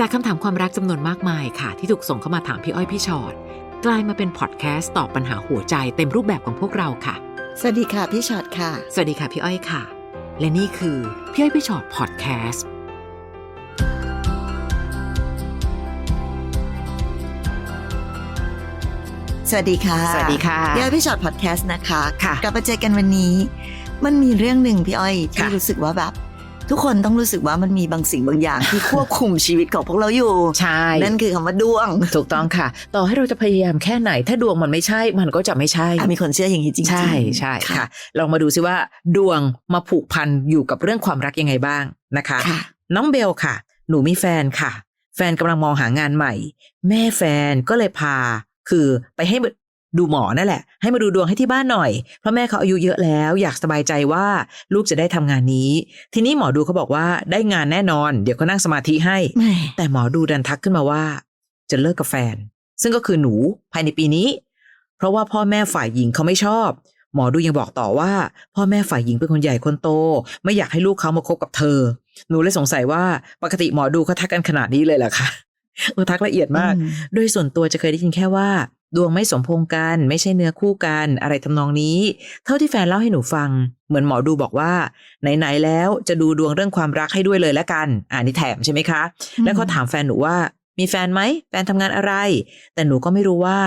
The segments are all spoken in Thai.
จากคำถามความรักจำนวนมากมายค่ะ ที่ถูกส่งเข้ามาถามพี่อ้อยพี่ชอ็อตกลายมาเป็นพอดแคสต์ตอบปัญหาหัวใจเต็มรูปแบบของพวกเราค่ะ สวัสดีค่ะพี่ช็อตค่ะ สวัสดีค่ะพี่อ้อยค่ะ และนี่คือพี่อ้อยพี่ชอ็อตพอดแคสต์สวัสดีค่ะ สวัสดีค่ะพี่อ้อยพี่ช็อตพอดแคสต์นะคะค่ะกลับมาเจอกันวันนี้ มันมีเรื่องหนึ่งพี่อ้อยที่ค่ะรู้สึกว่าแบบ ทุกคนต้องรู้สึกว่ามันมีบางสิ่งบางอย่างที่ควบคุมชีวิตของพวกเราอยู่ ใช่ นั่นคือคำว่าดวง ถูกต้องค่ะ ต่อให้เราจะพยายามแค่ไหน ถ้าดวงมันไม่ใช่ มันก็จะไม่ใช่อะมีคนเชื่ออย่างนี้จริง ๆ ใช่ใช่ค่ะ ลองมาดูซิว่า ดวงมาผูกพันอยู่กับเรื่องความรักยังไงบ้างนะคะค่ะน้องเบลค่ะ หนูมีแฟนค่ะ แฟนกำลังมองหางานใหม่ แม่แฟนก็เลยพา คือไปให้ ดูหมอนั่นแหละ ให้มาดูดวงให้ที่บ้านหน่อย เพราะแม่เขาอายุเยอะแล้ว อยากสบายใจว่าลูกจะได้ทำงานนี้ ทีนี้หมอดูเขาบอกว่าได้งานแน่นอน เดี๋ยวก็นั่งสมาธิให้แหม่แต่หมอดูดันทักขึ้นมาว่า จะเลิกกับแฟน ซึ่งก็คือหนูภายในปีนี้ เพราะว่าพ่อแม่ฝ่ายหญิงเขาไม่ชอบ หมอดูยังบอกต่อว่า พ่อแม่ฝ่ายหญิงเป็นคนใหญ่คนโต ไม่อยากให้ลูกเขามาคบกับเธอ หนูเลยสงสัยว่าปกติหมอดูเขาทักกันขนาดนี้เลยเหรอคะเออทักละเอียดมากอืมโดยส่วนตัวจะเคยได้ยินแค่ว่า ดวงไม่สมพงษ์กัน ไม่ใช่เนื้อคู่กัน อะไรทำนองนี้ เท่าที่แฟนเล่าให้หนูฟัง เหมือนหมอดูบอกว่า ไหนๆแล้วจะดูดวงเรื่องความรักให้ด้วยเลยแล้วกันอ่านี่แถมใช่ไหมคะ แล้วเขาถามแฟนหนูว่ามีแฟนไหมแฟนทำงานอะไร แต่หนูก็ไม่รู้ว่า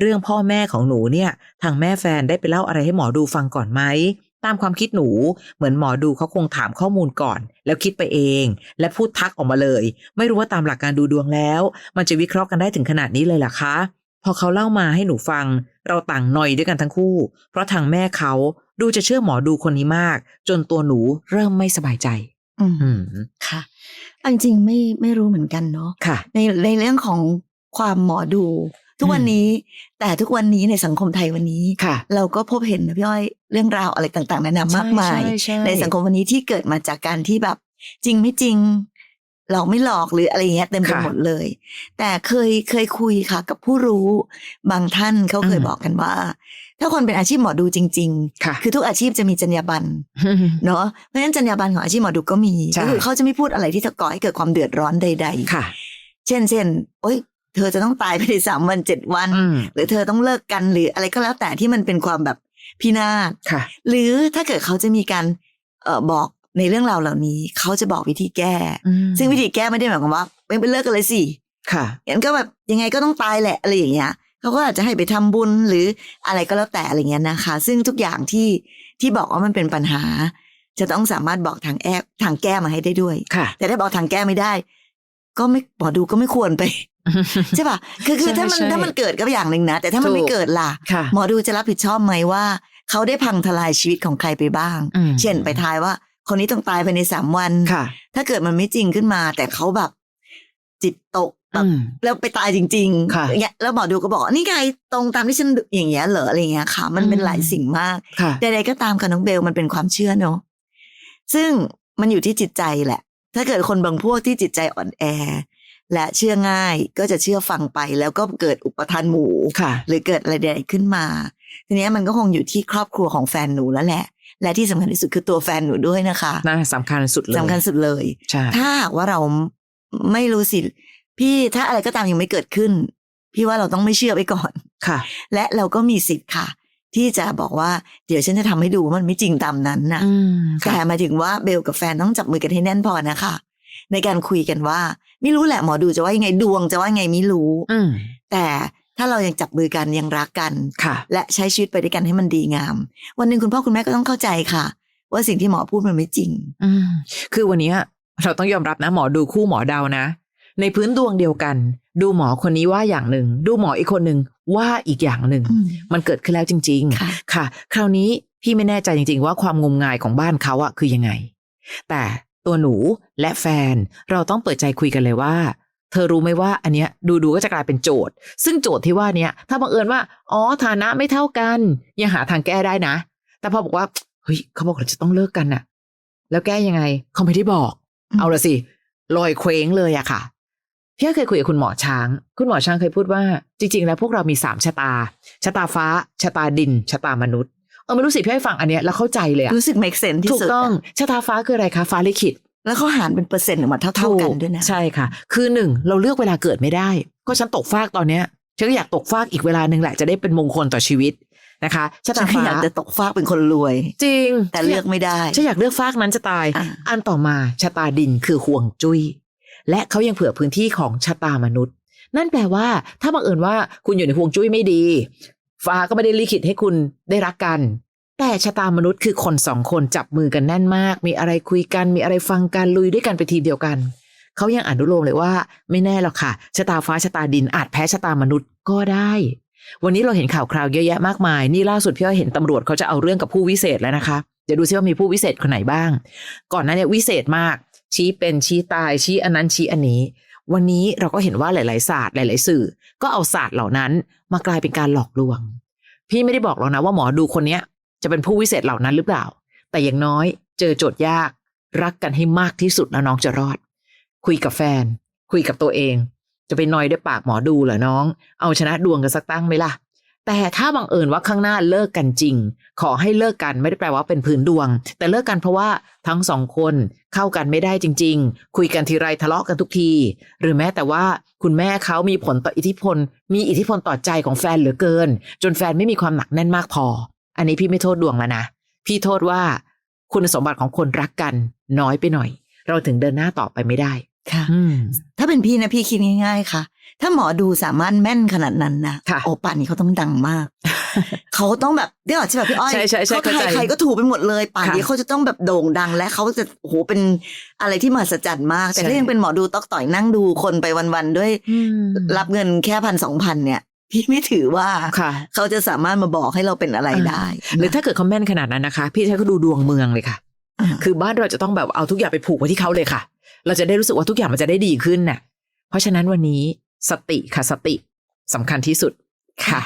เรื่องพ่อแม่ของหนูเนี่ยทางแม่แฟนได้ไปเล่าอะไรให้หมอดูฟังก่อนไหมตามความคิดหนูเหมือนหมอดูเขาคงถามข้อมูลก่อน แล้วคิดไปเอง และพูดทักออกมาเลย ไม่รู้ว่าตามหลักการดูดวงแล้ว มันจะวิเคราะห์กันได้ถึงขนาดนี้เลยเหรอคะ พอเขาเล่ามาให้หนูฟัง เราต่างหน่อยด้วยกันทั้งคู่ เพราะทางแม่เขาดูจะเชื่อหมอดูคนนี้มาก จนตัวหนูเริ่มไม่สบายใจ อืมอืมค่ะเอาจริงๆไม่ไม่รู้เหมือนกันเนาะค่ะ ในในเรื่องของความหมอดู ทุกวันนี้ แต่ทุกวันนี้ในสังคมไทยวันนี้ค่ะ เราก็พบเห็นนะพี่อ้อยเรื่องราวอะไรต่างๆนานามากมายใช่ใช่ในสังคมวันนี้ที่เกิดมาจากการที่แบบจริงไม่จริง หลอกไม่หลอกหรืออะไรเงี้ยเต็มไปค่ะหมดเลย แต่เคยเคยคุยค่ะ กับผู้รู้บางท่านเขาเคยอืมบอกกันว่า ถ้าคนเป็นอาชีพหมอดูจริงค่ะๆคือทุกอาชีพจะมีจรรยาบรรณเนาะเพราะฉะนั้นจรรยาบรรณของอาชีพหมอดูก็มีใช่ก็คือเขาจะไม่พูดอะไรที่จะก่อให้เกิดความเดือดร้อนใด ๆ ค่ะ เช่นเช่นโอ๊ยเธอจะต้องตายภายในสามวันเจ็ดวันอืมหรือเธอต้องเลิกกันหรืออะไรก็แล้วแต่ที่มันเป็นความแบบพินาศค่ะหรือถ้าเกิดเขาจะมีการเอ่อบอก ในเรื่องราวเหล่านี้เขาจะบอกวิธีแก้อืมซึ่งวิธีแก้ไม่ได้หมายความว่าไปไปเลิกกันเลยสิค่ะงั้นก็แบบยังไงก็ต้องตายแหละอะไรอย่างเงี้ยเขาก็อาจจะให้ไปทำบุญหรืออะไรก็แล้วแต่อะไรเงี้ยนะคะ ซึ่งทุกอย่างที่ที่บอกว่ามันเป็นปัญหา จะต้องสามารถบอกทางแอบทางแก้มาให้ได้ด้วยค่ะแต่ถ้าบอกทางแก้ไม่ได้ ก็ไม่หมอดูก็ไม่ควรไปใช่ป่ะคือคือใช่ถ้ามันใช่ถ้ามันเกิดก็อย่างหนึ่งนะแต่ถ้ามันถูกไม่เกิดล่ะค่ะ หมอดูจะรับผิดชอบไหมว่า เขาได้พังทลายชีวิตของใครไปบ้างอืมเช่นไปทายว่า คนนี้ต้องตายภายในสามวันค่ะ ถ้าเกิดมันไม่จริงขึ้นมา แต่เขาแบบ จิตตกแบบอืมแล้วไปตายจริงค่ะอย่างเงี้ยแล้วหมอดูก็บอกว่านี่ไงตรงตามที่ฉันดูอย่างเงี้ยเหรออะไรเงี้ยค่ะ มันเป็นอืมหลายสิ่งมากค่ะใดๆก็ตามค่ะน้องเบลมันเป็นความเชื่อเนอะซึ่งมันอยู่ที่จิตใจแหละ ถ้าเกิดคนบางพวกที่จิตใจอ่อนแอ และเชื่อง่ายก็จะเชื่อฟังไป แล้วก็เกิดอุปทานหมู่ค่ะหรือเกิดอะไรใดๆขึ้นมา ทีเนี้ยมันก็คงอยู่ที่ครอบครัวของแฟนหนูแล้วแหละ และที่สำคัญที่สุดคือตัวแฟนหนูด้วยนะคะน่าสำคัญสุดเลยสำคัญสุดเลยใช่ถ้าหากว่าเราไม่รู้สิ พี่ถ้าอะไรก็ตามยังไม่เกิดขึ้น พี่ว่าเราต้องไม่เชื่อไปก่อนค่ะ และเราก็มีสิทธิ์ค่ะ ที่จะบอกว่าเดี๋ยวฉันจะทำให้ดูว่ามันไม่จริงตามนั้นนะอืมแต่ค่ะหมายถึงว่าเบลกับแฟนต้องจับมือกันให้แน่นพอนะคะ ในการคุยกันว่า ไม่รู้แหละหมอดูจะว่ายังไงดวงจะว่ายังไงไม่รู้อืมแต่ ถ้าเรายังจับมือกันยังรักกัน ค่ะ และใช้ชีวิตไปด้วยกันให้มันดีงาม วันหนึ่งคุณพ่อคุณแม่ก็ต้องเข้าใจค่ะ ว่าสิ่งที่หมอพูดมันไม่จริง อืมคือวันเนี้ยเราต้องยอมรับนะ หมอดูคู่หมอเดานะ ในพื้นดวงเดียวกัน ดูหมอคนนี้ว่าอย่างหนึ่ง ดูหมออีกคนหนึ่งว่าอีกอย่างหนึ่ง อืม มันเกิดขึ้นแล้วจริงค่ะๆค่ะ คราวนี้พี่ไม่แน่ใจจริง ๆ ว่าความงมงายของบ้านเขาอะคือยังไง แต่ตัวหนูและแฟนเราต้องเปิดใจคุยกันเลยว่า เธอรู้ไหมว่าอันเนี้ยดูดูๆก็จะกลายเป็นโจทย์ ซึ่งโจทย์ที่ว่าเนี้ยถ้าบังเอิญว่าอ๋อฐานะไม่เท่ากันยังหาทางแก้ได้นะ แต่พอบอกว่าเฮ้ยเขาบอกเราจะต้องเลิกกันน่ะ แล้วแก้ยังไงเขาไม่ได้บอกอืมเอาละสิลอยเคว้งเลยอะค่ะพี่เคยคุยกับคุณหมอช้าง คุณหมอช้างเคยพูดว่า จริง ๆ แล้วพวกเรามีสามชะตา ชะตาฟ้า ชะตาดิน ชะตามนุษย์ เออไม่รู้สิพี่ให้ฟังอันเนี้ยแล้วเข้าใจเลยอะรู้สึก make sense ที่ถูกสุดต้องะชะตาฟ้าคืออะไรคะ ฟ้าลิขิต แล้วเขาหารเป็นเปอร์เซ็นต์ออกมาเท่า ๆกันด้วยนะ ใช่ค่ะ คือหนึ่งเราเลือกเวลาเกิดไม่ได้ ก็ฉันตกฟากตอนเนี้ยฉันก็อยากตกฟากอีกเวลาหนึ่งแหละจะได้เป็นมงคลต่อชีวิตนะคะชะฉัตานก็ฟ้าอยากจะตกฟากเป็นคนรวย จริง แต่เลือกไม่ได้ฉันอยากเลือกฟากนั้นจะตายอะอันต่อมาชะตาดินคือห่วงจุย้ยและเขายังเผื่อพื้นที่ของชะตามนุษย์ นั่นแปลว่า ถ้าบังเอิญว่าคุณอยู่ในห่วงจุ้ยไม่ดี ฟ้าก็ไม่ได้ลิขิตให้คุณได้รักกัน แต่ชะตามนุษย์คือคนสองคนจับมือกันแน่นมาก มีอะไรคุยกัน มีอะไรฟังกันลุยด้วยกันไปทีเดียวกัน เขายังอนุโลมเลยว่า ไม่แน่หรอกค่ะชะตาฟ้าชะตาดินอาจแพ้ชะตามนุษย์ก็ได้ วันนี้เราเห็นข่าวคราวเยอะแยะมากมาย นี่ล่าสุดพี่อ้อยเห็นตำรวจเขาจะเอาเรื่องกับผู้วิเศษแล้วนะคะ เดี๋ยวดูซิว่ามีผู้วิเศษคนไหนบ้าง ก่อนหน้าเนี้วิเศษมาก ชี้เป็นชี้ตาย ชี้อันนั้นชี้อันนี้ วันนี้เราก็เห็นว่าหลาย ๆ ศาสตร์หลาย ๆ สื่อ ก็เอาศาสตร์เหล่านั้น มากลายเป็นการหลอกลวง พี่ไม่ได้บอกหรอกนะว่าหมอดูคนเนี้ย จะเป็นผู้วิเศษเหล่านั้นหรือเปล่า แต่อย่างน้อยเจอโจทย์ยาก รักกันให้มากที่สุดแล้วน้องจะรอด คุยกับแฟน คุยกับตัวเอง จะไปนอยด้วยปากหมอดูเหรอน้อง เอาชนะดวงกันสักตั้งไหมล่ะ แต่ถ้าบังเอิญว่าข้างหน้าเลิกกันจริง ขอให้เลิกกันไม่ได้แปลว่าเป็นพื้นดวง แต่เลิกกันเพราะว่าทั้งสองคนเข้ากันไม่ได้จริง ๆ คุยกันทีไรทะเลาะกันทุกที หรือแม้แต่ว่าคุณแม่เขามีผลต่ออิทธิพล มีอิทธิพลต่อใจของแฟนเหลือเกิน จนแฟนไม่มีความหนักแน่นมากพอ อันนี้พี่ไม่โทษดวงแล้วนะ พี่โทษว่าคุณสมบัติของคนรักกันน้อยไปหน่อย เราถึงเดินหน้าต่อไปไม่ได้ค่ะอืมถ้าเป็นพี่นะพี่คิดง่าย ๆ ค่ะ ถ้าหมอดูสามารถแม่นขนาดนั้นนะค่ะโอป่านนี้เขาต้องดังมาก เขาต้องแบบเดี๋ยวใช่ไหมพี่อ้อยใช่ใช่ใช่เขาเข้าใจใครใครก็ถูกไปหมดเลย ป่านนี้ค่ะเขาจะต้องแบบโด่งดังและเขาจะโอ้โหเป็นอะไรที่มหัศจรรย์มาก แต่ใช่ถ้ายังเป็นหมอดูตอกต่อยนั่งดูคนไปวันๆด้วยอืมรับเงินแค่พันสองพันเนี่ย พี่ไม่ถือว่าค่ะ เขาจะสามารถมาบอกให้เราเป็นอะไรได้ หรือถ้าเกิดเขาแม่นขนาดนั้นนะคะ พี่จะให้เขาดูดวงเมืองเลยค่ะอ่าคือบ้านเราจะต้องแบบเอาทุกอย่างไปผูกไว้ที่เขาเลยค่ะ เราจะได้รู้สึกว่าทุกอย่างมันจะได้ดีขึ้นน่ะ เพราะฉะนั้นวันนี้สติค่ะสติสำคัญที่สุดค่ะ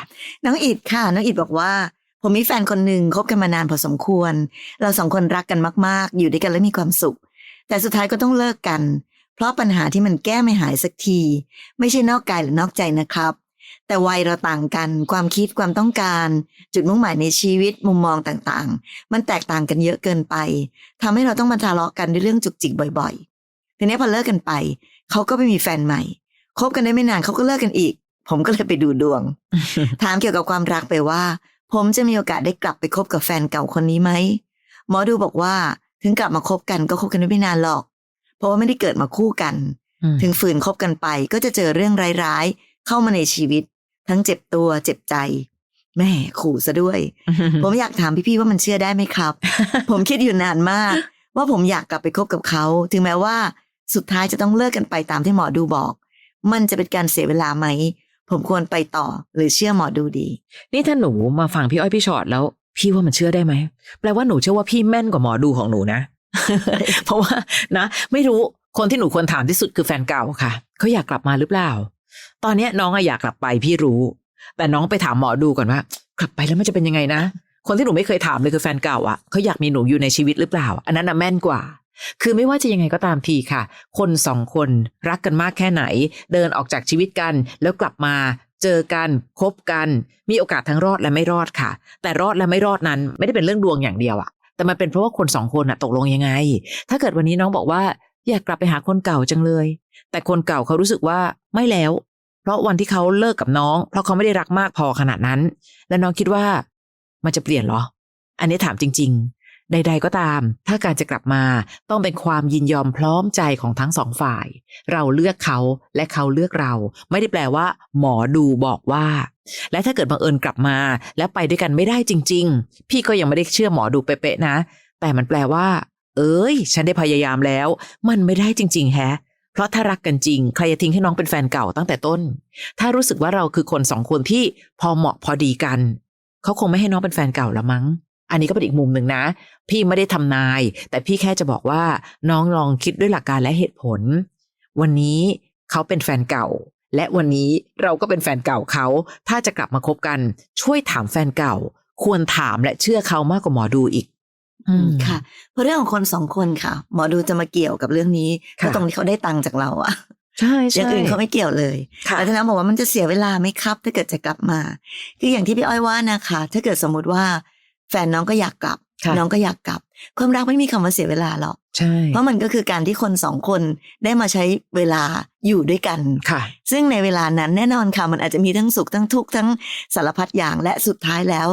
น้องอิดค่ะ น้องอิดบอกว่า ผมมีแฟนคนหนึ่งคบกันมานานพอสมควร เราสองคนรักกันมาก ๆ อยู่ด้วยกันแล้วมีความสุข แต่สุดท้ายก็ต้องเลิกกัน เพราะปัญหาที่มันแก้ไม่หายสักที ไม่ใช่นอกกายหรือนอกใจนะครับ แต่วัยเราต่างกัน ความคิดความต้องการ จุดมุ่งหมายในชีวิตมุมมองต่างๆ มันแตกต่างกันเยอะเกินไปทำให้เราต้องมาทะเลาะกันด้วยเรื่องจุกจิกบ่อยๆทีนี้พอเลิกกันไป เขาก็ไปมีแฟนใหม่คบกันได้ไม่นานเขาก็เลิกกันอีก ผมก็เลยไปดูดวง ถามเกี่ยวกับความรักไปว่า ผมจะมีโอกาสได้กลับไปคบกับแฟนเก่าคนนี้ไหมหมอดูบอกว่าถึงกลับมาคบกันก็คบกันได้ไม่นานหรอก เพราะว่าไม่ได้เกิดมาคู่กันอืมถึงฝืนคบกันไปก็จะเจอเรื่องร้ายๆเข้ามาในชีวิต ทั้งเจ็บตัวเจ็บใจแม่ขู่ซะด้วย ผมอยากถามพี่ๆว่ามันเชื่อได้ไหมครับ ผมคิดอยู่นานมาก ว่าผมอยากกลับไปคบกับเขา ถึงแม้ว่าสุดท้ายจะต้องเลิกกันไปตามที่หมอดูบอก มันจะเป็นการเสียเวลาไหม ผมควรไปต่อหรือเชื่อหมอดูดี นี่ถ้าหนูมาฟังพี่อ้อยพี่ชอตแล้ว พี่ว่ามันเชื่อได้ไหมแปลว่าหนูเชื่อว่าพี่แม่นกว่าหมอดูของหนูนะ เพราะว่านะ ไม่รู้คนที่หนูควรถามที่สุดคือแฟนเก่าค่ะเขาอยากกลับมาหรือเปล่า ตอนเนี้ยน้องอะอยากกลับไปพี่รู้ แต่น้องไปถามหมอดูก่อนว่า กลับไปแล้วมันจะเป็นยังไงนะ คนที่หนูไม่เคยถามเลยคือแฟนเก่าอะเขาอยากมีหนูอยู่ในชีวิตหรือเปล่า อันนั้นน่ะแม่นกว่า คือไม่ว่าจะยังไงก็ตามทีค่ะ คนสองคนรักกันมากแค่ไหน เดินออกจากชีวิตกันแล้วกลับมาเจอกันคบกัน มีโอกาสทั้งรอดและไม่รอดค่ะ แต่รอดและไม่รอดนั้น ไม่ได้เป็นเรื่องดวงอย่างเดียวอะแต่มันเป็นเพราะว่าคนสองคนอะตกลงยังไง ถ้าเกิดวันนี้น้องบอกว่า อยากกลับไปหาคนเก่าจังเลย แต่คนเก่าเขารู้สึกว่าไม่แล้ว เพราะวันที่เขาเลิกกับน้อง เพราะเขาไม่ได้รักมากพอขนาดนั้น แล้วน้องคิดว่า มันจะเปลี่ยนเหรอ อันนี้ถามจริง ๆ ใด ๆก็ตาม ถ้าการจะกลับมาต้องเป็นความยินยอมพร้อมใจของทั้งสองฝ่าย เราเลือกเขาและเขาเลือกเรา ไม่ได้แปลว่า หมอดูบอกว่า และถ้าเกิดบังเอิญกลับมา แล้วไปด้วยกันไม่ได้จริง ๆ พี่ก็ยังไม่ได้เชื่อหมอดูเป๊ะๆนะ แต่มันแปลว่า เอ้ย ฉันได้พยายามแล้ว มันไม่ได้จริง ๆ แฮะ เพราะถ้ารักกันจริง ใครจะทิ้งให้น้องเป็นแฟนเก่าตั้งแต่ต้น ถ้ารู้สึกว่าเราคือคนสองคนที่พอเหมาะพอดีกัน เขาคงไม่ให้น้องเป็นแฟนเก่าละมั้ง อันนี้ก็เป็นอีกมุมหนึ่งนะ พี่ไม่ได้ทำนาย แต่พี่แค่จะบอกว่าน้องลองคิดด้วยหลักการและเหตุผล วันนี้เขาเป็นแฟนเก่า และวันนี้เราก็เป็นแฟนเก่าเขา ถ้าจะกลับมาคบกัน ช่วยถามแฟนเก่า ควรถามและเชื่อเขามากกว่าหมอดูอีก ค่ะเพราะเรื่องของคนสองคนค่ะ หมอดูจะมาเกี่ยวกับเรื่องนี้ค่ะก็ตรงที่เขาได้ตังค์จากเราอะใช่อใช่ย่างอื่นเขาไม่เกี่ยวเลยค่ะแล้วท่านบอกว่ามันจะเสียเวลาไหมครับ ถ้าเกิดจะกลับมา คืออย่างที่พี่อ้อยว่านะคะ ถ้าเกิดสมมุติว่า แฟนน้องก็อยากกลับค่ะน้องก็อยากกลับ ความรักไม่มีคำว่าเสียเวลาหรอกใช่ เพราะมันก็คือการที่คนสองคนได้มาใช้เวลาอยู่ด้วยกันค่ะ ซึ่งในเวลานั้นแน่นอนค่ะ มันอาจจะมีทั้งสุขทั้งทุกข์ทั้งสารพัดอย่างและสุดท้ายแล้ว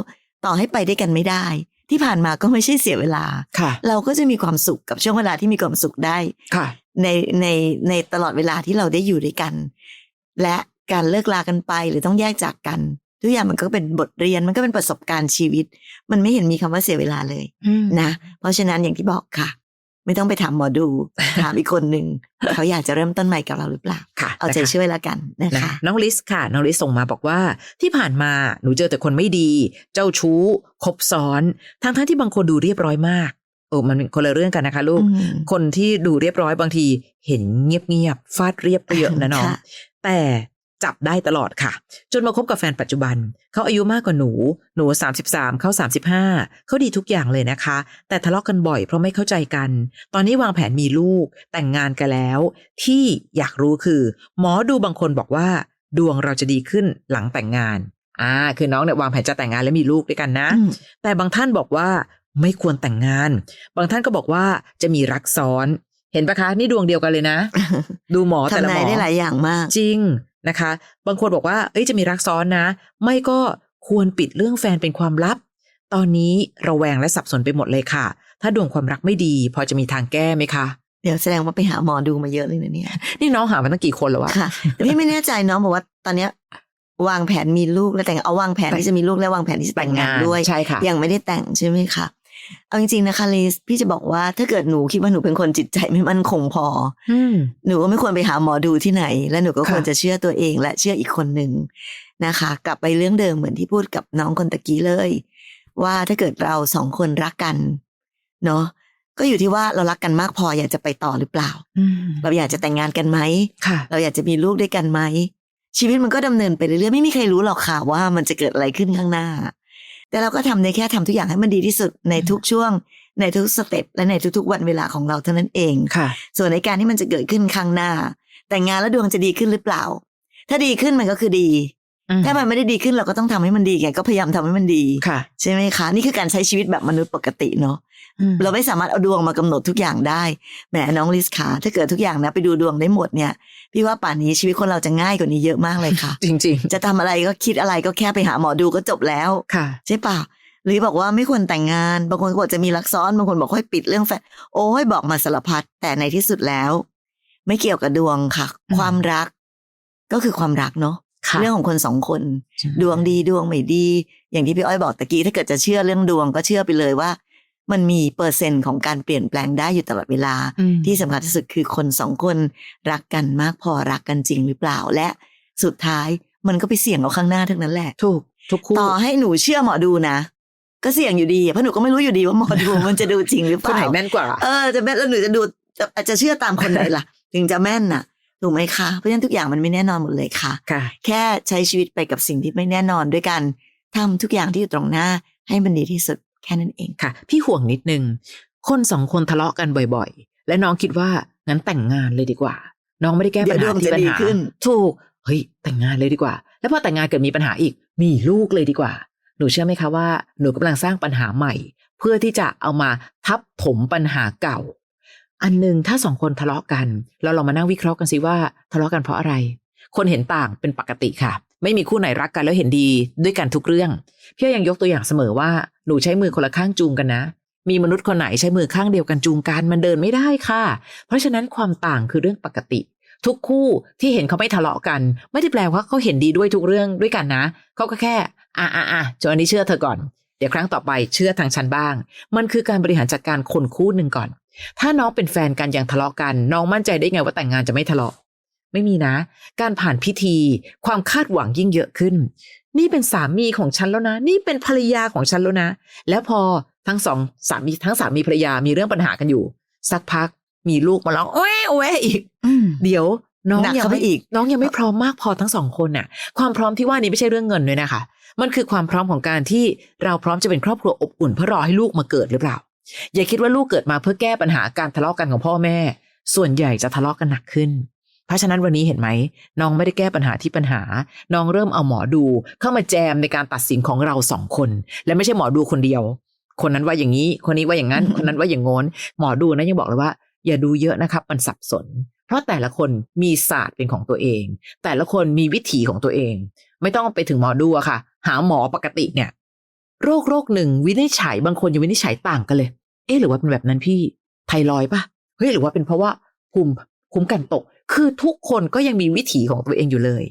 ต่อให้ไปได้วยกันไม่ได้ ที่ผ่านมาก็ไม่ใช่เสียเวลาค่ะเราก็จะมีความสุขกับช่วงเวลาที่มีความสุขได้ค่ะในในในตลอดเวลาที่เราได้อยู่ด้วยกัน และการเลิกลากันไปหรือต้องแยกจากกัน ทุกอย่างมันก็เป็นบทเรียนมันก็เป็นประสบการณ์ชีวิต มันไม่เห็นมีคำว่าเสียเวลาเลยอืมนะ เพราะฉะนั้นอย่างที่บอกค่ะ ไม่ต้องไปถามหมอดู ถามอีกคนหนึ่งเขาอยากจะเริ่มต้นใหม่กับเราหรือเปล่าค่ะเอาใจนะคะช่วยแล้วกันนะนะคะน้องลิสค่ะ น้องลิสส่งมาบอกว่า ที่ผ่านมาหนูเจอแต่คนไม่ดี เจ้าชู้คบซ้อนทั้งทั้งๆที่บางคนดูเรียบร้อยมากโอ้มันเป็นคนละเรื่องกันนะคะ ลูกอืมคนที่ดูเรียบร้อยบางที เห็นเงียบๆฟาดเรียบไปเยอะนะน้องค่ะแต่ จับได้ตลอดค่ะ จนมาคบกับแฟนปัจจุบัน เขาอายุมากกว่าหนู หนู 33 เขา 35 เขาดีทุกอย่างเลยนะคะ แต่ทะเลาะกันบ่อยเพราะไม่เข้าใจกัน ตอนนี้วางแผนมีลูกแต่งงานกันแล้ว ที่อยากรู้คือ หมอดูบางคนบอกว่า ดวงเราจะดีขึ้นหลังแต่งงานอ่าคือน้องเนี่ยวางแผนจะแต่งงานและมีลูกด้วยกันนะอืมแต่บางท่านบอกว่าไม่ควรแต่งงาน บางท่านก็บอกว่าจะมีรักซ้อนเห็นปะคะ นี่ดวงเดียวกันเลยนะ ดูหมอแต่ละทำหมนายอได้หลายอย่างมาก จริง นะคะ บางคนบอกว่า เอ้ยจะมีรักซ้อนนะ ไม่ก็ควรปิดเรื่องแฟนเป็นความลับ ตอนนี้ระแวงและสับสนไปหมดเลยค่ะ ถ้าดวงความรักไม่ดี พอจะมีทางแก้ไหมคะเดี๋ยวแสดงว่าไปหาหมอดูมาเยอะเลยนะเนี่ย นี่น้องหามาตั้งกี่คนแล้ววะค่ะแต่พี่ไม่แน่ใจน้องบอกว่าตอนเนี้ยวางแผนมีลูกแล้วแต่งเอาวางแผนที่จะมีลูกและวางแผนที่จะแต่งงานด้วยใช่ค่ะยังไม่ได้แต่งใช่ไหมคะ เอาจริงๆนะคะลิสพี่จะบอกว่าถ้าเกิดหนูคิดว่าหนูเป็นคนจิตใจไม่มั่นคงพออืมหนูก็ไม่ควรไปหาหมอดูที่ไหน และหนูก็ค่ะควรจะเชื่อตัวเองและเชื่ออีกคนหนึ่งนะคะ กลับไปเรื่องเดิมเหมือนที่พูดกับน้องคนตะกี้เลย ว่าถ้าเกิดเราสองคนรักกัน เนาะก็อยู่ที่ว่าเรารักกันมากพออยากจะไปต่อหรือเปล่าอืมเราอยากจะแต่งงานกันไหมค่ะเราอยากจะมีลูกด้วยกันไหมชีวิตมันก็ดำเนินไปเรื่อยๆไม่มีใครรู้หรอกค่ะว่ามันจะเกิดอะไรขึ้นข้างหน้า แต่เราก็ทำในแค่ทำทุกอย่างให้มันดีที่สุดในทุกช่วง ในทุกสเต็ปและในทุกๆวันเวลาของเราเท่านั้นเองค่ะ ส่วนในการที่มันจะเกิดขึ้นข้างหน้า แต่งงานแล้วดวงจะดีขึ้นหรือเปล่า ถ้าดีขึ้นมันก็คือดีอืมถ้ามันไม่ได้ดีขึ้นเราก็ต้องทำให้มันดีไงก็พยายามทำให้มันดีค่ะ ใช่ไหมคะ นี่คือการใช้ชีวิตแบบมนุษย์ปกติเนาะอืม เราไม่สามารถเอาดวงมากำหนดทุกอย่างได้แหมน้องลิสขาถ้าเกิดทุกอย่างนะไปดูดวงได้หมดเนี่ยพี่ว่าป่านนี้ชีวิตคนเราจะง่ายกว่านี้เยอะมากเลยค่ะ จริงจะทำอะไรก็คิดอะไรก็แค่ไปหาหมอดูก็จบแล้วๆค่ะ ใช่ป่ะหรือบอกว่าไม่ควรแต่งงานบางคนก็บอกจะมีรักซ้อนบางคนบอกให้ปิดเรื่องแฟนโอ้ยบอกมาสารพัดแต่ในที่สุดแล้ว ไม่เกี่ยวกับดวงค่ะอืมความรัก ก็คือความรักเนาะค่ะเรื่องของคนสองคน ดวงดีดวงไม่ดี อย่างที่พี่อ้อยบอกตะกี้ถ้าเกิดจะเชื่อเรื่องดวงก็เชื่อไปเลยว่า มันมีเปอร์เซ็นต์ของการเปลี่ยนแปลงได้อยู่ตลอดเวลาอืมที่สำคัญที่สุดคือคนสองคนรักกันมากพอรักกันจริงหรือเปล่าและสุดท้ายมันก็ไปเสี่ยงเอาข้างหน้าทั้งนั้นแหละ ถูกทุกคู่ต่อให้หนูเชื่อหมอดูนะ ก็เสี่ยงอยู่ดีเพราะหนูก็ไม่รู้อยู่ดีว่าหมอดูมันจะดูจริงหรือเปคนไหนล่าแม่นกว่าเออจะแม่นแล้วหนูจะดูจะอาจจะเชื่อตามคนไหนล่ะ ถึงจะแม่นน่ะถูกไหมคะเพราะฉะนั้นทุกอย่างมันไม่แน่นอนหมดเลยค่ะค่ะแค่ใช้ชีวิตไปกับสิ่งที่ไม่แน่นอนด้วยกันทำทุกอย่างที่อยู่ตรงหน้าให้มันดีที่สุดแค่นั้นเองค่ะ พี่ห่วงนิดนึง คนสองคนทะเลาะกันบ่อยๆ และน้องคิดว่างั้นแต่งงานเลยดีกว่า น้องไม่ได้แก้ปัญเดี๋หายวดวงที่จะปัญดีหาขึ้น ถูกเฮ้ยแต่งงานเลยดีกว่า แล้วพอแต่งงานเกิดมีปัญหาอีก มีลูกเลยดีกว่า หนูเชื่อไหมคะว่าหนูกำลังสร้างปัญหาใหม่ เพื่อที่จะเอามาทับถมปัญหาเก่า อันหนึ่งถ้าสองคนทะเลาะกัน เราลองมานั่งวิเคราะห์กันสิว่าทะเลาะกันเพราะอะไร คนเห็นต่างเป็นปกติค่ะ ไม่มีคู่ไหนรักกันแล้วเห็นดีด้วยกันทุกเรื่อง พี่ยังยกตัวอย่างเสมอว่าหนูใช้มือคนละข้างจูงกันนะ มีมนุษย์คนไหนใช้มือข้างเดียวกันจูงกันมันเดินไม่ได้ค่ะ เพราะฉะนั้นความต่างคือเรื่องปกติ ทุกคู่ที่เห็นเขาไม่ทะเลาะกัน ไม่ได้แปลว่าเขาเห็นดีด้วยทุกเรื่องด้วยกันนะเขาก็แค่อะอะอะจนอันนี้เชื่อเธอก่อนเดี๋ยวครั้งต่อไปเชื่อทางฉันบ้าง มันคือการบริหารจัดการคนคู่หนึ่งก่อน ถ้าน้องเป็นแฟนกันยังทะเลาะกัน น้องมั่นใจได้ไงว่าแต่งงานจะไม่ทะเลาะ ไม่มีนะ การผ่านพิธี ความคาดหวังยิ่งเยอะขึ้น นี่เป็นสามีของฉันแล้วนะ นี่เป็นภรรยาของฉันแล้วนะ แล้วพอทั้งสองสามีทั้งสามีภรรยามีเรื่องปัญหากันอยู่ สักพักมีลูกมาร้องโอ้ยโอ้ยอีกเดี๋ยวน้องหนักยังเข้าไปไม่อีก น้องยังไม่พร้อมมากพอทั้งสองคนน่ะ ความพร้อมที่ว่านี้ไม่ใช่เรื่องเงินด้วยนะคะ มันคือความพร้อมของการที่เราพร้อมจะเป็นครอบครัวอบอุ่นเพื่อรอให้ลูกมาเกิดหรือเปล่า อย่าคิดว่าลูกเกิดมาเพื่อแก้ปัญหาการทะเลาะกันของพ่อแม่ ส่วนใหญ่จะทะเลาะกันหนักขึ้น เพราะฉะนั้นวันนี้เห็นไหมน้องไม่ได้แก้ปัญหาที่ปัญหา น้องเริ่มเอาหมอดูเข้ามาแจมในการตัดสินของเราสองคน และไม่ใช่หมอดูคนเดียว คนนั้นว่าอย่างนี้ คนนี้ว่าอย่างนั้น คนนั้นว่าอย่างงนหมอดูนะยังบอกเลยว่า อย่าดูเยอะนะครับ มันสับสน เพราะแต่ละคนมีศาสตร์เป็นของตัวเอง แต่ละคนมีวิถีของตัวเอง ไม่ต้องไปถึงหมอดูอะค่ะ หาหมอปกติเนี่ย โรคโรคหนึ่งวินิจฉัยบางคนยังวินิจฉัยต่างกันเลย เอ๊ะหรือว่าเป็นแบบนั้นพี่ไทรอยด์ปะเฮ้ยหรือว่าเป็นเพราะว่าภูมิคุ้มกันตก คือทุกคนก็ยังมีวิถีของตัวเองอยู่เลย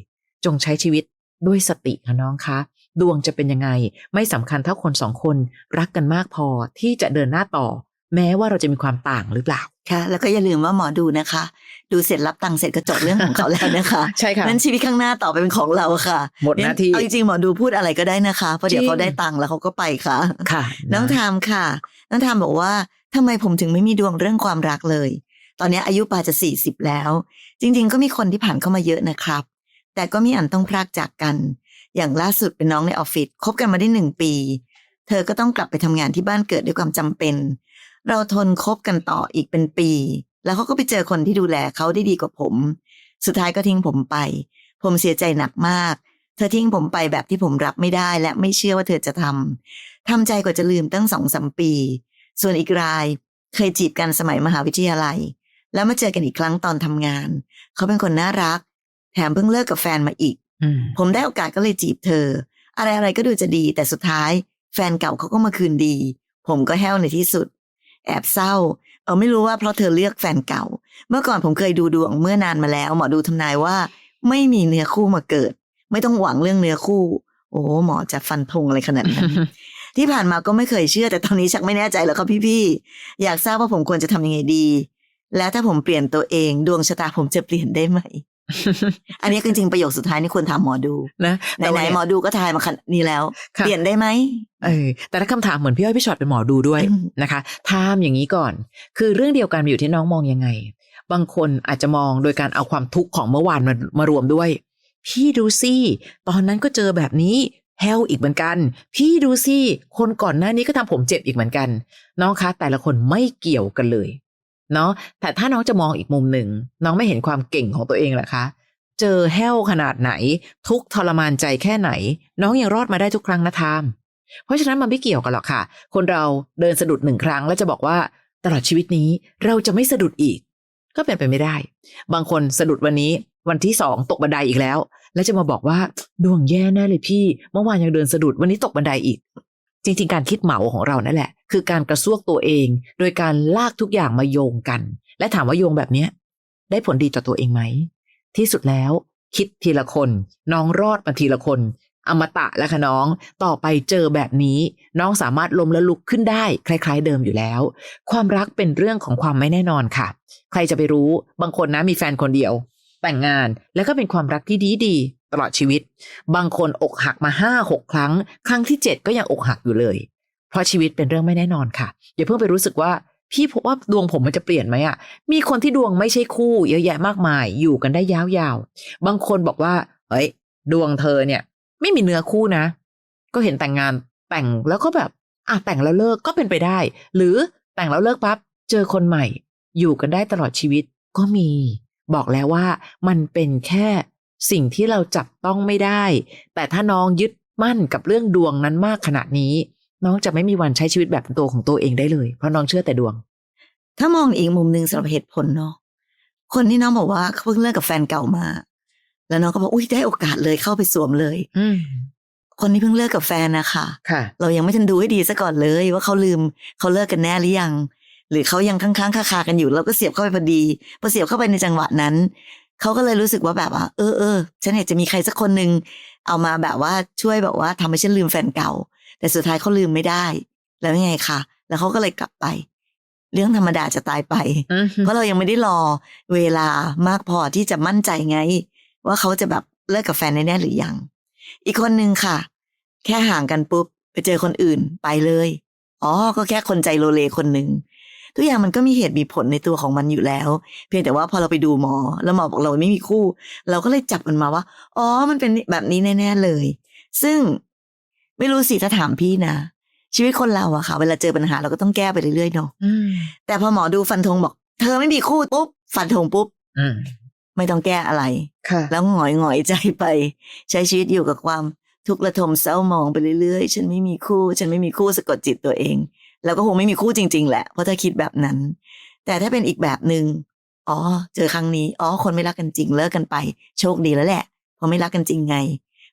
จงใช้ชีวิตด้วยสติค่ะน้องคะ ดวงจะเป็นยังไง ไม่สำคัญเท่าคนสองคนรักกันมากพอที่จะเดินหน้าต่อ แม้ว่าเราจะมีความต่างหรือเปล่าค่ะ แล้วก็อย่าลืมว่าหมอดูนะคะ ดูเสร็จรับตังค์เสร็จก็จบเรื่องของเขาแล้วนะคะใช่ค่ะนั้นชีวิตข้างหน้าต่อไปเป็นของเราค่ะ หมดหน้าที่เอาจริงๆหมอดูพูดอะไรก็ได้นะคะเพราะเดี๋ยวจริงเขาได้ตังค์แล้วเขาก็ไปค่ะค่ะ น้องทามค่ะ น้องทามบอกว่าทำไมผมถึงไม่มีดวงเรื่องความรักเลย ตอนนี้อายุปาจะสี่สิบแล้ว จริง ๆ ก็มีคนที่ผ่านเข้ามาเยอะนะครับ แต่ก็มีอันต้องพรากจากกัน อย่างล่าสุดเป็นน้องในออฟฟิศคบกันมาได้หนึ่งปี เธอก็ต้องกลับไปทำงานที่บ้านเกิดด้วยความจำเป็น เราทนคบกันต่ออีกเป็นปี แล้วเขาก็ไปเจอคนที่ดูแลเขาได้ดีกว่าผม สุดท้ายก็ทิ้งผมไป ผมเสียใจหนักมาก เธอทิ้งผมไปแบบที่ผมรับไม่ได้และไม่เชื่อว่าเธอจะทำทำใจกว่าจะลืมตั้งสองสามปี ส่วนอีกรายเคยจีบกันสมัยมหาวิทยาลัย แล้วมาเจอกันอีกครั้งตอนทำงาน เขาเป็นคนน่ารัก แถมเพิ่งเลิกกับแฟนมาอีกอืมผมได้โอกาสก็เลยจีบเธอ อะไรอะไรก็ดูจะดี แต่สุดท้าย แฟนเก่าเขาก็มาคืนดี ผมก็แห้วในที่สุด แอบเศร้า เออไม่รู้ว่าเพราะเธอเลือกแฟนเก่า เมื่อก่อนผมเคยดูดวงเมื่อนานมาแล้ว หมอดูทำนายว่า ไม่มีเนื้อคู่มาเกิด ไม่ต้องหวังเรื่องเนื้อคู่ โอ้หมอจะฟันธงอะไรขนาดนั้นที่ผ่านมาก็ไม่เคยเชื่อ แต่ตอนนี้ชักไม่แน่ใจแล้วครับพี่ๆอยากทราบว่าผมควรจะทำยังไงดี แล้วถ้าผมเปลี่ยนตัวเองดวงชะตาผมจะเปลี่ยนได้ไหม อันนี้จริงๆประโยคสุดท้ายนี่ควรถามหมอดูนะไหแต่วันนๆนี้หมอดูก็ทายมาขนาดนี้แล้วค่ะเปลี่ยนได้ไหมเออแต่ละคำถามเหมือนพี่อ้อยพี่ชอตเป็นหมอดูด้วยอืมนะคะถามอย่างนี้ก่อน คือเรื่องเดียวกันอยู่ที่น้องมองยังไง บางคนอาจจะมองโดยการเอาความทุกข์ของเมื่อวานมามารวมด้วย พี่ดูสิตอนนั้นก็เจอแบบนี้แฮลอีกเหมือนกัน พี่ดูสิคนก่อนหน้านี้ก็ทำผมเจ็บอีกเหมือนกัน น้องคะแต่ละคนไม่เกี่ยวกันเลย เนาะแต่ถ้าน้องจะมองอีกมุมหนึ่ง น้องไม่เห็นความเก่งของตัวเองหรอคะเจอแห้วขนาดไหน ทุกทรมานใจแค่ไหน น้องยังรอดมาได้ทุกครั้งนะทามเพราะฉะนั้นมันไม่เกี่ยวกันหรอกค่ะ คนเราเดินสะดุดหนึ่งครั้ง แล้วจะบอกว่าตลอดชีวิตนี้เราจะไม่สะดุดอีก ก็เป็นไปไม่ได้ บางคนสะดุดวันนี้วันที่สองตกบันไดอีกแล้ว แล้วจะมาบอกว่าดวงแย่แน่เลยพี่ เมื่อวานยังเดินสะดุดวันนี้ตกบันไดอีก จริงๆ การคิดเหมาของเรานั่นแหละ คือการกระซวกตัวเอง โดยการลากทุกอย่างมาโยงกัน และถามว่าโยงแบบเนี้ย ได้ผลดีต่อตัวเองไหม ที่สุดแล้ว คิดทีละคน น้องรอดมาทีละคน อมตะแล้วค่ะน้อง ต่อไปเจอแบบนี้ น้องสามารถล้มและลุกขึ้นได้ คล้ายๆ เดิมอยู่แล้ว ความรักเป็นเรื่องของความไม่แน่นอนค่ะ ใครจะไปรู้บางคนนะมีแฟนคนเดียว แต่งงานแล้วก็เป็นความรักที่ดีดี ตลอดชีวิต บางคนอกหักมาห้าหกครั้ง ครั้งที่เจ็ดก็ยังอกหักอยู่เลย เพราะชีวิตเป็นเรื่องไม่แน่นอนค่ะ อย่าเพิ่งไปรู้สึกว่าพี่ผมว่าดวงผมมันจะเปลี่ยนไหมอะมีคนที่ดวงไม่ใช่คู่เยอะแยะมากมาย อยู่กันได้ยาวๆ บางคนบอกว่า เฮ้ย ดวงเธอเนี่ย ไม่มีเนื้อคู่นะ ก็เห็นแต่งงานแต่งแล้วก็แบบอะแต่งแล้วเลิกก็เป็นไปได้ หรือแต่งแล้วเลิกปั๊บเจอคนใหม่ อยู่กันได้ตลอดชีวิตก็มี บอกแล้วว่ามันเป็นแค่ สิ่งที่เราจับต้องไม่ได้ แต่ถ้าน้องยึดมั่นกับเรื่องดวงนั้นมากขนาดนี้ น้องจะไม่มีวันใช้ชีวิตแบบเป็นตัวของตัวเองได้เลย เพราะน้องเชื่อแต่ดวง ถ้ามองอีกมุมหนึ่งสำหรับเหตุผลเนาะคนที่น้องบอกว่าเขาเพิ่งเลิกกับแฟนเก่ามา แล้วน้องก็บอกอุ้ยได้โอกาสเลยเข้าไปสวมเลย อืมคนที่เพิ่งเลิกกับแฟนนะคะค่ะ เรายังไม่ทันดูให้ดีซะก่อนเลย ว่าเขาลืมเขาเลิกกันแน่หรือยัง หรือเขายังค้างๆคาๆกันอยู่ เราก็เสียบเข้าไปพอดีพอเสียบเข้าไปในจังหวะนั้น เขาก็เลยรู้สึกว่าแบบว่าเออเออฉันอยากจะมีใครสักคนหนึ่งเอามาแบบว่าช่วยแบบว่าทำให้ฉันลืมแฟนเก่า แต่สุดท้ายเขาลืมไม่ได้ แล้วยังไงคะแล้วเขาก็เลยกลับไป เรื่องธรรมดาจะตายไปอืมเพราะเรายังไม่ได้รอเวลามากพอที่จะมั่นใจไง ว่าเขาจะแบบเลิกกับแฟนแน่ๆหรือยัง อีกคนนึงค่ะ แค่ห่างกันปุ๊บไปเจอคนอื่นไปเลยอ๋อก็แค่คนใจโลเลคนหนึ่ง ทุกอย่างมันก็มีเหตุมีผลในตัวของมันอยู่แล้ว เพียงแต่ว่าพอเราไปดูหมอ แล้วหมอบอกเราไม่มีคู่ เราก็เลยจับมันมาว่า อ๋อ มันเป็นแบบนี้แน่ๆเลย ซึ่งไม่รู้สิถ้าถามพี่นะชีวิตคนเราอะค่ะ เวลาเจอปัญหาเราก็ต้องแก้ไปเรื่อยๆเนาะอืมแต่พอหมอดูฟันธงบอก เธอไม่มีคู่ปุ๊บฟันธงปุ๊บอืมไม่ต้องแก้อะไรค่ะแล้วหงอยหงอยใจไป ใช้ชีวิตอยู่กับความทุกข์ระทมเศร้าหมองไปเรื่อยๆ ฉันไม่มีคู่ ฉันไม่มีคู่สะกดจิตตัวเอง แล้วก็คงไม่มีคู่จริง ๆ แหละ เพราะถ้าคิดแบบนั้น แต่ถ้าเป็นอีกแบบหนึ่งอ๋อ เจอครั้งนี้ อ๋อ คนไม่รักกันจริง เลิกกันไป โชคดีแล้วแหละ เพราะไม่รักกันจริงไง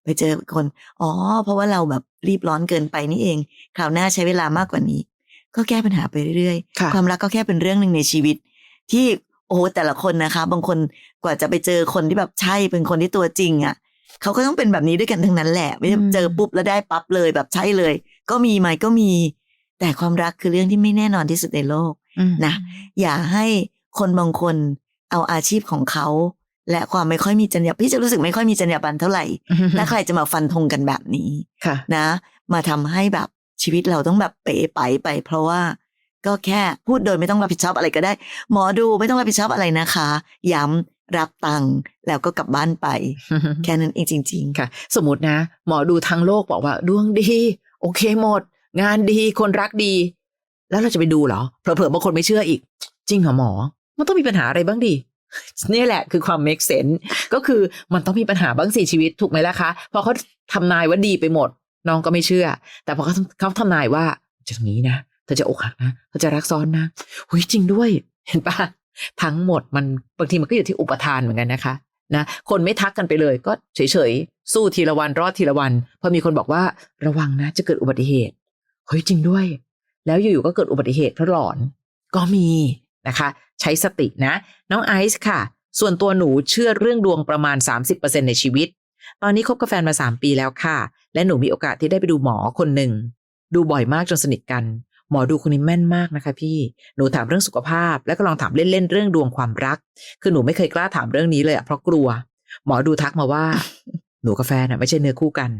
ไปเจอคน อ๋อ เพราะว่าเราแบบรีบร้อนเกินไปนี่เอง คราวหน้าใช้เวลามากกว่านี้ ก็แก้ปัญหาไปเรื่อยค่ะๆความรักก็แค่เป็นเรื่องหนึ่งในชีวิต ที่โอ้โหแต่ละคนนะคะ บางคนกว่าจะไปเจอคนที่แบบใช่เป็นคนที่ตัวจริงอะ่ะเขาก็ต้องเป็นแบบนี้ด้วยกันทั้งนั้นแหละ ไม่ได้อืมเจอปุ๊บแล้วได้ปั๊บเลยแบบใช่เลย ก็มีไหมก็มี แต่ความรักคือเรื่องที่ไม่แน่นอนที่สุดในโลกอืมนะอย่าให้คนบางคนเอาอาชีพของเขาและความไม่ค่อยมีจรรยาพี่จะรู้สึกไม่ค่อยมีจรรยาบรรณเท่าไหร่ถ้าใครจะมาฟันธงกันแบบนี้ค่ะนะ มาทำให้แบบชีวิตเราต้องแบบเป๋ไปไป เพราะว่าก็แค่พูดโดยไม่ต้องรับผิดชอบอะไรก็ได้ หมอดูไม่ต้องรับผิดชอบอะไรนะคะ ย้ำรับตังค์แล้วก็กลับบ้านไป แค่นั้นเองจริงค่ะ สมมตินะ หมอดูทั้งโลกบอกว่าดวงดี โอเคหมด งานดีคนรักดี แล้วเราจะไปดูเหรอเผลอๆบางคนไม่เชื่ออีก จริงเหรอหมอ มันต้องมีปัญหาอะไรบ้างดินี่แหละคือความ make sense ก็คือมันต้องมีปัญหาบ้างสิชีวิตถูกไหมล่ะคะพอเขาทำนายว่าดีไปหมด น้องก็ไม่เชื่อ แต่พอเขาเขาทำนายว่าจะอย่างนี้นะเธอจะอกหักนะเธอจะรักซ้อนนะหุยจริงด้วย เห็นปะทั้งหมดมันบางทีมันก็อยู่ที่อุปทานเหมือนกันนะคะนะคนไม่ทักกันไปเลยก็เฉยๆ สู้ทีละวันรอดทีละวัน พอมีคนบอกว่าระวังนะจะเกิดอุบัติเหตุ เฮ้ยจริงด้วย แล้วอยู่ๆก็เกิดอุบัติเหตุเพราะหลอน ก็มีนะคะ ใช้สตินะ น้องไอซ์ค่ะ ส่วนตัวหนูเชื่อเรื่องดวงประมาณ 30%ในชีวิต ตอนนี้คบกับแฟนมา 3 ปีแล้วค่ะ และหนูมีโอกาสที่ได้ไปดูหมอคนหนึ่ง ดูบ่อยมากจนสนิทกัน หมอดูคนนี้แม่นมากนะคะ พี่หนูถามเรื่องสุขภาพ แล้วก็ลองถามเล่นๆเรื่องดวงความรัก คือหนูไม่เคยกล้าถามเรื่องนี้เลยอะเพราะกลัว หมอดูทักมาว่า หนูกับแฟนอะไม่ใช่เนื้อคู่กัน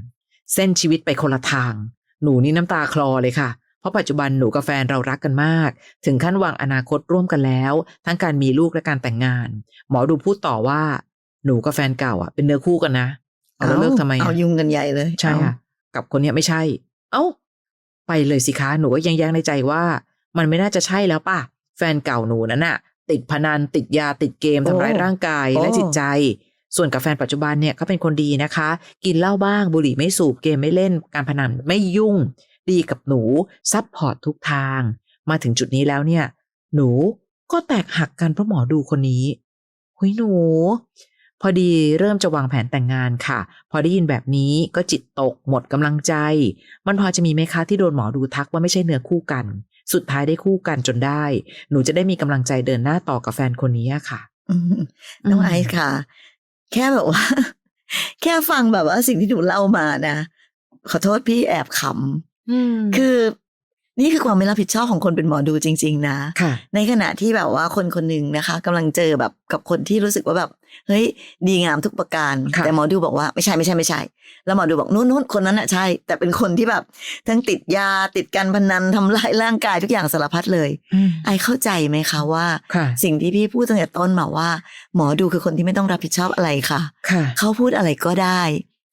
เส้นชีวิตไปคนละทาง หนูนี่น้ำตาคลอเลยค่ะ เพราะปัจจุบันหนูกับแฟนเรารักกันมาก ถึงขั้นวางอนาคตร่วมกันแล้ว ทั้งการมีลูกและการแต่งงาน หมอดูพูดต่อว่า หนูกับแฟนเก่าอะเป็นเนื้อคู่กันนะๆเอาแล้วเลิกทำไมเอาอะยุ่งกันใหญ่เลยใช่ค่ะกับคนเนี้ยไม่ใช่ เอ้า ไปเลยสิคะหนูก็ยังยังในใจว่า มันไม่น่าจะใช่แล้วป่ะแฟนเก่าหนูนั้นน่ะ ติดพนันติดยาติดเกมทำร้ายร่างกายและจิตใจ ส่วนกับแฟนปัจจุบันเนี่ยเขาเป็นคนดีนะคะ กินเหล้าบ้างบุหรี่ไม่สูบเกมไม่เล่น การพนันไม่ยุ่ง ดีกับหนูซัพพอร์ตทุกทาง มาถึงจุดนี้แล้วเนี่ย หนูก็แตกหักกันเพราะหมอดูคนนี้หุยหนู พอดีเริ่มจะวางแผนแต่งงานค่ะ พอได้ยินแบบนี้ก็จิตตกหมดกำลังใจ มันพอจะมีไหมคะที่โดนหมอดูทักว่าไม่ใช่เนื้อคู่กัน สุดท้ายได้คู่กันจนได้ หนูจะได้มีกำลังใจเดินหน้าต่อกับแฟนคนนี้ค่ะน้องไอซ์ค่ะ แค่แบบว่า แค่ฟังแบบว่าสิ่งที่หนูเล่ามานะขอโทษพี่แอบขอืมำคือ นี่คือความไม่รับผิดชอบของคนเป็นหมอดูจริง ๆ นะค่ะในขณะที่แบบว่าคนคนหนึ่งนะคะกำลังเจอแบบกับคนที่รู้สึกว่าแบบ เฮ้ยดีงามทุกประการค่ะแต่หมอดูบอกว่าไม่ใช่ไม่ใช่ไม่ใช่ แล้วหมอดูบอกนู้นนู้นคนนั้นอะใช่ แต่เป็นคนที่แบบ ทั้งติดยาติดการพนันทำลายร่างกายทุกอย่างสารพัดเลยอืมไอเข้าใจไหมคะว่าค่ะสิ่งที่พี่พูดตั้งแต่ต้นมาว่า หมอดูคือคนที่ไม่ต้องรับผิดชอบอะไรค่ะค่ะเขาพูดอะไรก็ได้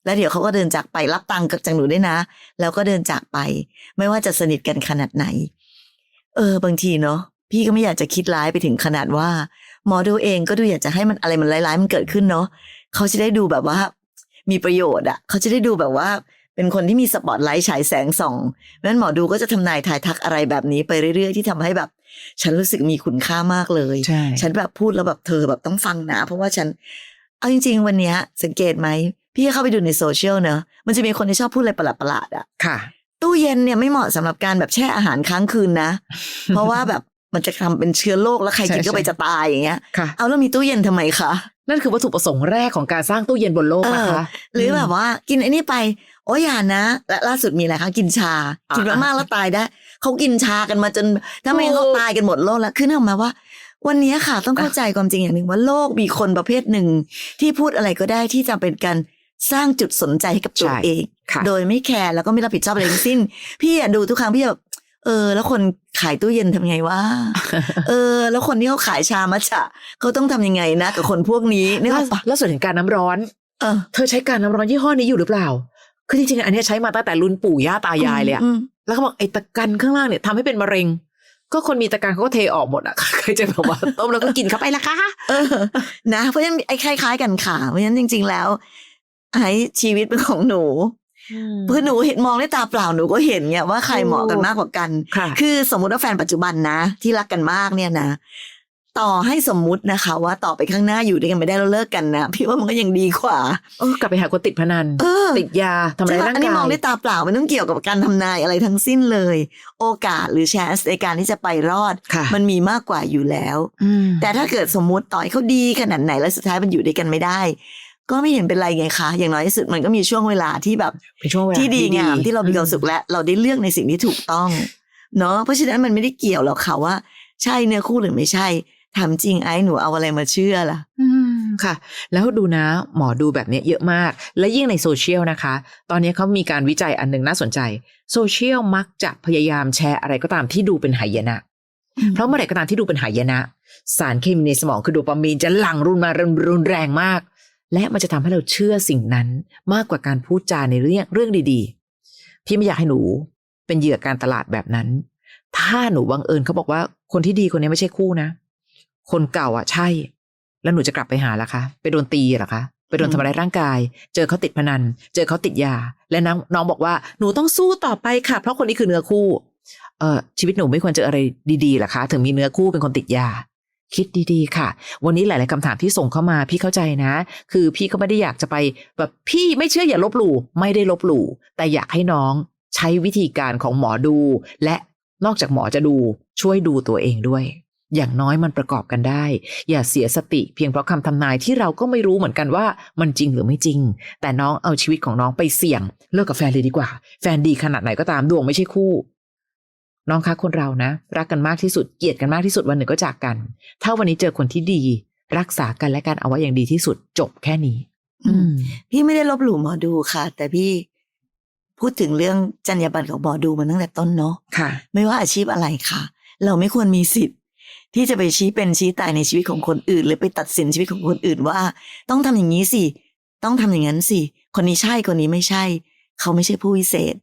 แล้วเดี๋ยวเขาก็เดินจากไปรับตังค์กับจากหนูด้วยนะ แล้วก็เดินจากไป ไม่ว่าจะสนิทกันขนาดไหน เออบางทีเนาะพี่ก็ไม่อยากจะคิดร้ายไปถึงขนาดว่าหม อดูเองก็ดูอยากจะให้มันอะไรมันร้ายๆมันเกิดขึ้นเนาะเขาจะได้ดูแบบว่า มีประโยชน์อะเขาจะได้ดูแบบว่า เป็นคนที่มีสปอตไลท์ฉายแสงส่องเพราะฉะนั้นหมอดูก็จะทำนายทายทักอะไรแบบนี้ไปเรื่อยๆ ที่ทำให้แบบ ฉันรู้สึกมีคุณค่ามากเลยใช่ฉันแบบพูดแล้วแบบเธอแบบต้องฟังนะ เพราะว่าฉันเอาจริง ๆ วันเนี้ยสังเกตไหมพี่เข้าไปดูในโซเชียลเนอะมันจะมีคนที่ชอบพูดอะไรประหลาดๆอะค่ะ ตู้เย็นเนี่ยไม่เหมาะสำหรับการแบบแช่อาหารค้างคืนนะ เพราะว่าแบบ มันจะทำเป็นเชื้อโรคแล้วใครกินใช่ก็ไปใช่จะตายอย่างเงี้ยค่ะเอาแล้วมีตู้เย็นทำไมคะนั่นคือวัตถุประสงค์แรกของการสร้างตู้เย็นบนโลกนะคะหรือแบบว่ากินไอ้นี่ไปโอ้ยอย่านะ และล่าสุดมีอะไรคะกินชาอ่ากินมากๆแล้วตายได้เขากินชากันมาจนทำไมเขาตายกันหมดโลกแล้วคือนึกออกมาว่า วันนี้ค่ะต้องเข้าใจความจริงอย่างหนึ่งว่าโลกมีคนประเภทหนึ่ง ที่พูดอะไรก็ได้ที่จะเป็นการสร้างจุดสนใจให้กับตัวใช่เองค่ะโดยไม่แคร์แล้วก็ไม่รับผิดชอบอะไรทั้งสิ้น พี่อะดูทุกครั้งพี่แบบ เออ แล้วคนขายตู้เย็นทำไงวะเออ แล้วคนที่เขาขายชามัชฉะเขาต้องทำยังไงนะกับคนพวกนี้นึกอล่าอกปะล่าสุดเห็นการน้ำร้อนเออเธอใช้การน้ำร้อนยี่ห้อนี้อยู่หรือเปล่า คือจริงๆอันเนี้ยใช้มาตั้งแต่รุ่นปู่ย่าตายายเลยอะอืมแล้วเขาบอกไอ้ตะกันข้างล่างเนี่ยทำให้เป็นมะเร็ง ก็คนมีตะกันเขาก็เทออกหมดอะใครจะแบบว่าต้มแล้วก็กินเข้าไปละคะเออนะเพราะฉะนั้นไอ้คล้าย ๆ กันค่ะเพราะฉะนั้นจริง ๆ แล้วไอ้ชีวิตเป็นของหนู เพื่อหนูเห็นมองด้วยตาเปล่าหนูก็เห็นไงว่าใครเหมาะกันมากกว่ากันค่ะคือสมมุติว่าแฟนปัจจุบันนะ ที่รักกันมากเนี่ยนะต่อให้สมมุตินะคะ ว่าต่อไปข้างหน้าอยู่ด้วยกันไม่ได้แล้วเลิกกันนะพี่ว่ามันก็ยังดีกว่าเออกลับไปหาคนติดพนันเออติดยาทำร้ายร่างอันนี้กามองยด้วยตาเปล่าไม่ต้องเกี่ยวกับการทำนายอะไรทั้งสิ้นเลย โอกาสหรือแชนส์ในการที่จะไปรอดค่ะมันมีมากกว่าอยู่แล้วอืมแต่ถ้าเกิดสมมุติต่อยเขาดีขนาดไหนแล้วสุดท้ายมันอยู่ด้วยกันไม่ได้ ก็ไม่เห็นเป็นไรไงคะอย่างน้อยที่สุดมันก็มีช่วงเวลาที่แบบเป็นช่วงเวลาที่ดีงามๆที่เรามีความสุขและ เราได้เลือกในสิ่งที่ถูกต้องเนาะเพราะฉะนั้นมันไม่ได้เกี่ยวหรอกค่ะว่า ใช่เนื้อคู่หรือไม่ใช่ถามจริงไอ้หนูเอาอะไรมาเชื่อล่ะอืมค่ะ แล้วดูนะ หมอดูแบบเนี้ยเยอะมาก และยิ่งในโซเชียลนะคะ ตอนนี้เขามีการวิจัยอันหนึงน่าสนใจ โซเชียลมักจะพยายามแชร์อะไรก็ตามที่ดูเป็นหายนะ เพราะเมื่อไหร่ก็ตามที่ดูเป็นหายนะ สารเคมีในสมองคือโดปามีนจะหลั่งรุนมารุนรุนแรงมาก และมันจะทำให้เราเชื่อสิ่งนั้นมากกว่าการพูดจาในเรื่องเรื่องดีๆ พี่ไม่อยากให้หนูเป็นเหยื่อการตลาดแบบนั้น ถ้าหนูบังเอิญเขาบอกว่าคนที่ดีคนนี้ไม่ใช่คู่นะ คนเก่าอะใช่ แล้วหนูจะกลับไปหาล่ะคะ ไปโดนตีหรอคะไปโดนทำร้ายร่างกาย เจอเขาติดพนัน เจอเขาติดยา และน้องน้องบอกว่าหนูต้องสู้ต่อไปค่ะ เพราะคนนี้คือเนื้อคู่ เออชีวิตหนูไม่ควรเจออะไรดีๆหรอคะ ถึงมีเนื้อคู่เป็นคนติดยา คิดดีๆ ค่ะ วันนี้หลาย ๆคำถามที่ส่งเข้ามาพี่เข้าใจนะ คือพี่ก็ไม่ได้อยากจะไปแบบพี่ไม่เชื่ออย่าลบหลู่ไม่ได้ลบหลู่แต่อยากให้น้องใช้วิธีการของหมอดู และนอกจากหมอจะดูช่วยดูตัวเองด้วย อย่างน้อยมันประกอบกันได้ อย่าเสียสติ เพียงเพราะคำทำนายที่เราก็ไม่รู้เหมือนกันว่ามันจริงหรือไม่จริง แต่น้องเอาชีวิตของน้องไปเสี่ยง เลิกกับแฟนเลยดีกว่า แฟนดีขนาดไหนก็ตามดวงไม่ใช่คู่ น้องคะคนเรานะ รักกันมากที่สุดเกลียดกันมากที่สุดวันหนึ่งก็จากกัน ถ้าวันนี้เจอคนที่ดี รักษากันและกันเอาไว้อย่างดีที่สุดจบแค่นี้ อืมพี่ไม่ได้ลบหลู่หมอดูค่ะ แต่พี่พูดถึงเรื่องจรรยาบรรณของหมอดูมาตั้งแต่ต้นเนาะค่ะ ไม่ว่าอาชีพอะไรค่ะ เราไม่ควรมีสิทธิ์ ที่จะไปชี้เป็นชี้ตายในชีวิตของคนอื่น หรือไปตัดสินชีวิตของคนอื่นว่า ต้องทำอย่างนี้สิต้องทำอย่างนั้นสิคนนี้ใช่คนนี้ไม่ใช่ เขาไม่ใช่ผู้วิเศษ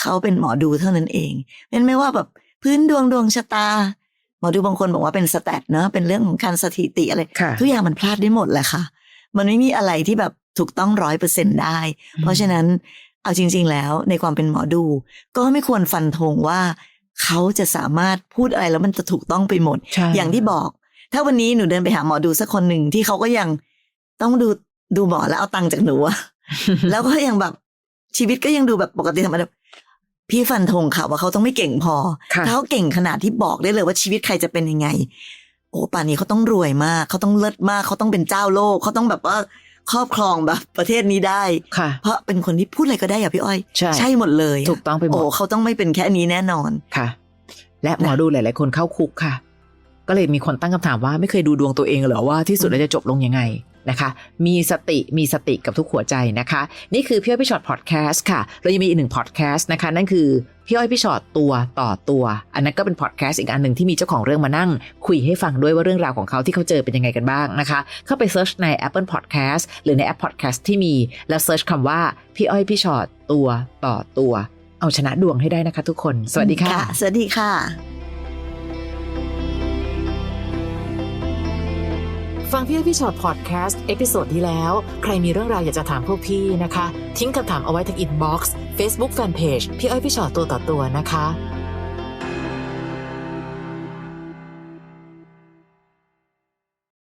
เขาเป็นหมอดูเท่านั้นเองเป็นไม่ว่าแบบพื้นดวงดวงชะตา หมอดูบางคนบอกว่าเป็นสแตทเนอะเป็นเรื่องของการสถิติอะไรค่ะทุกอย่างมันพลาดได้หมดแหละค่ะ มันไม่มีอะไรที่แบบถูกต้องร้อยเปอร์เซ็นได้ เพราะฉะนั้นเอาจริง ๆ แล้วในความเป็นหมอดู ก็ไม่ควรฟันธงว่าเขาจะสามารถพูดอะไรแล้วมันจะถูกต้องไปหมดใช่อย่างที่บอก ถ้าวันนี้หนูเดินไปหาหมอดูสักคนหนึ่งที่เขาก็ยังต้องดูดูหมอแล้วเอาตังค์จากหนูอะแล้วก็ยังแบบชีวิตก็ยังดูแบบปกติธรรมดา พี่ฟันธงค่ะว่าเขาต้องไม่เก่งพอค่ะถ้าเขาเก่งขนาดที่บอกได้เลยว่าชีวิตใครจะเป็นยังไง โอ้ป่านนี้เขาต้องรวยมากเขาต้องเลิศมากเขาต้องเป็นเจ้าโลกเขาต้องแบบว่าครอบครองแบบประเทศนี้ได้ค่ะ เพราะเป็นคนที่พูดอะไรก็ได้อะพี่อ้อย ใช่หมดเลยะถูกต้องไปหมดโอ้เขาต้องไม่เป็นแค่นี้แน่นอนค่ะ และหมอดูหลาย ๆ คนเข้าคุกค่ะ ก็เลยมีคนตั้งคำถามว่าไม่เคยดูดวงตัวเองเหรอว่าที่สุดแล้วจะจบลงยังไง นะคะ มีสติมีสติกับทุกหัวใจนะคะ นี่คือพี่อ้อยพี่ชอตพอดแคสต์ค่ะ เรายังมีอีกหนึ่งพอดแคสต์นะคะ นั่นคือพี่อ้อยพี่ชอตตัวต่อตัว อันนั้นก็เป็นพอดแคสต์อีกอันหนึ่งที่มีเจ้าของเรื่องมานั่ง คุยให้ฟังด้วยว่าเรื่องราวของเขาที่เขาเจอเป็นยังไงกันบ้างนะคะ เข้าไปเซิร์ชใน Apple Podcast หรือในแอป Podcast ที่มี แล้วเซิร์ชคำว่าพี่อ้อยพี่ชอตตัวต่อตัว เอาชนะดวงให้ได้นะคะ ทุกคน สวัสดีค่ะ สวัสดีค่ะ ฟังพี่อ้อยพี่ชอตพอดแคสต์เอพิโซดที่แล้ว ใครมีเรื่องราวอยากจะถามพวกพี่นะคะ ทิ้งคำถามเอาไว้ที่อินบ็อกซ์เฟซบุ๊กแฟนเพจพี่อ้อยพี่ชอตตัวต่อตัวนะคะ